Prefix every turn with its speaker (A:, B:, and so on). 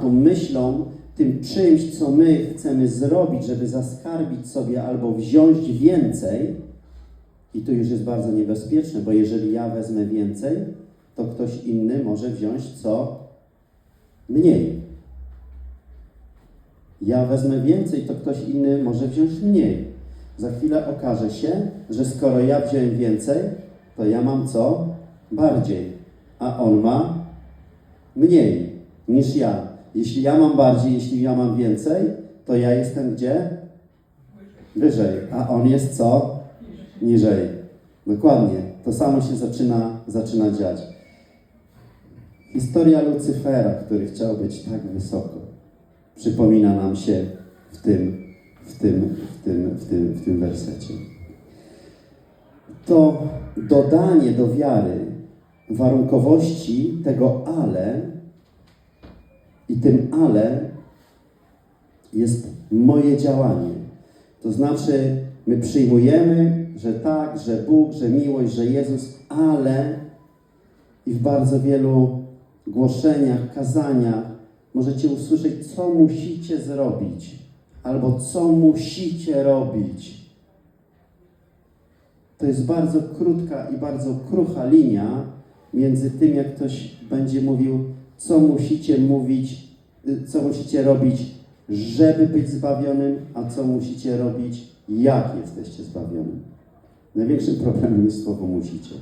A: tą myślą, tym czymś, co my chcemy zrobić, żeby zaskarbić sobie albo wziąć więcej, i to już jest bardzo niebezpieczne, bo jeżeli ja wezmę więcej, to ktoś inny może wziąć co mniej. Ja wezmę więcej, to ktoś inny może wziąć mniej. Za chwilę okaże się, że skoro ja wziąłem więcej, to ja mam co? Bardziej. A on ma mniej niż ja. Jeśli ja mam bardziej, jeśli ja mam więcej, to ja jestem gdzie? Wyżej. A on jest co? Niżej. Dokładnie. To samo się zaczyna, zaczyna dziać. Historia Lucyfera, który chciał być tak wysoko, przypomina nam się w tym, w tym, w tym, w tym, w tym wersecie. To dodanie do wiary warunkowości tego ale i tym ale jest moje działanie. To znaczy, my przyjmujemy, że tak, że Bóg, że miłość, że Jezus, ale i w bardzo wielu głoszeniach, kazaniach możecie usłyszeć, co musicie zrobić, albo co musicie robić. To jest bardzo krótka i bardzo krucha linia między tym, jak ktoś będzie mówił, co musicie mówić, y, co musicie robić, żeby być zbawionym, a co musicie robić, jak jesteście zbawionym. Największym problemem jest słowo musicie.